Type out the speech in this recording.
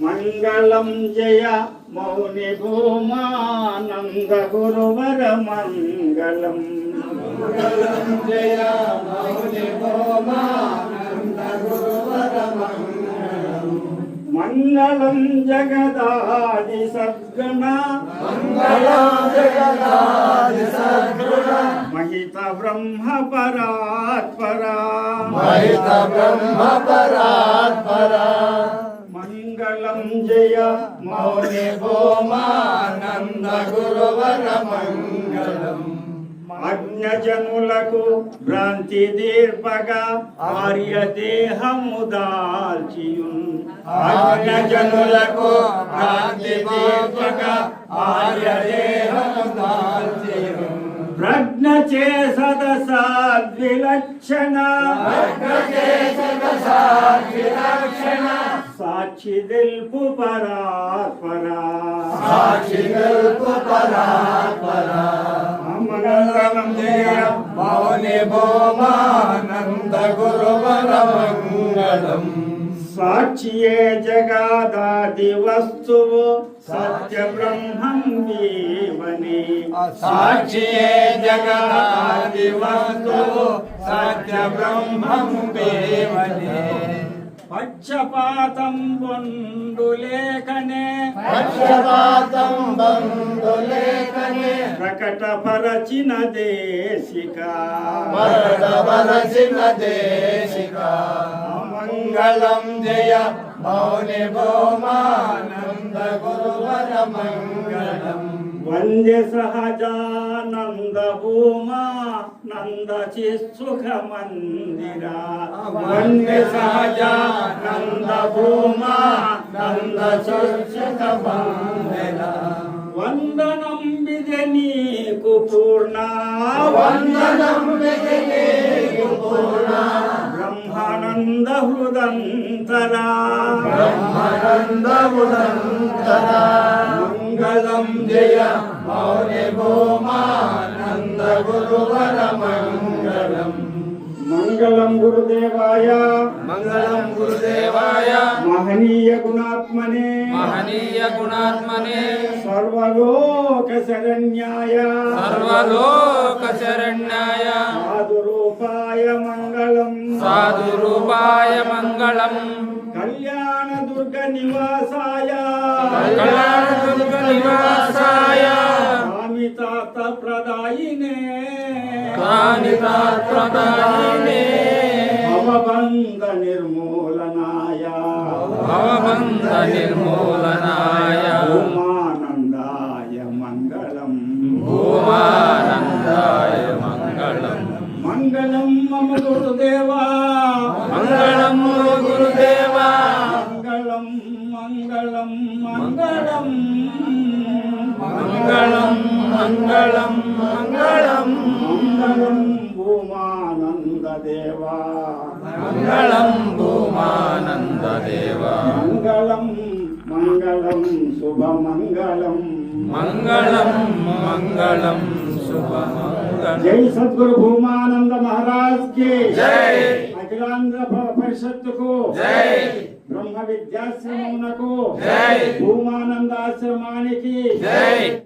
మంగళం జయ మౌని భూమానంద గురువర మంగళం. మంగళం జయ మౌని భూమానంద గురువర మంగళం. మంగళం జగదాది సద్గణ. మంగళం జగదాది సద్గణ. మహిత బ్రహ్మ పరాత్పరా. మహిత బ్రహ్మ పరాత్పరా. జయ మౌని భూమానంద గురువర మంగళం అజ్ఞజనులకు భ్రాంతి దీర్పగా ఆర్య దేహము దాల్చియున్ అజ్ఞజనులకు భ్రాంతి దీర్పగా ఆర్య దేహము దాల్చియున్ ప్రజ్ఞ చే సదసాద్విలక్షణ సాక్షి దిల్పు పరాత్పరా సాక్షి గల్పు పరాత్పరా మంగళం జయ మౌని భోమానంద గురువర మంగళం సాక్షియే జగాదాది వస్తువు సత్య బ్రహ్మం జీవని సాక్షియే జగదాది వస్తువు సత్య బ్రహ్మం దేవనే పక్షపాతం లేఖనే పక్షపాతం బంధులేఖనే ప్రకటపరచిన దేశిక. వరదవరసిన దేశిక. మంగళం జయ మౌని భూమానంద గురువర మంగళం. వంద్య సహజానంద భూమా నంద సుఖ మందిరా వంద్య సహజానంద భూమా నంద సుఖ మందిర వందనం విజయ నీకు పూర్ణ వందనం విజయేకు పూర్ణ బ్రహ్మానంద హృదంతరా బ్రహ్మానందమునంతర మంగళం మౌని భూమానంద గురువర మంగళం మంగళం గురుదేవాయ మంగళం గురుదేవాయ మహనీయ గుణాత్మనే మహనీయ గుణాత్మనే సర్వలోక శరణ్యాయ సర్వలోక శరణ్యాయ సాధురూపాయ మంగళం సాధురూపాయ మంగళం కళ్యాణ దుర్గ నివాసాయ. కళ్యాణదుర్గ నివాసాయ. స్వామితాత ప్రదాయినే. కానితాత్మదాయినే భవబంధ నిర్మూలనాయ. భవబంధ నిర్మూలనాయ. మంగళం మంగళం మంగళం భూమానంద దేవా మంగళం భూమానంద దేవా మంగళం మంగళం శుభమంగళం. మంగళం మంగళం శుభమంగళం. జై సద్గురు భూమానంద మహారాజ్కి. జై. అఖిలాంధ్ర పరిషత్తుకు. జై. బ్రహ్మ విద్యాశ్రమమునకు. జై. భూమానందాశ్రమానికి. జై.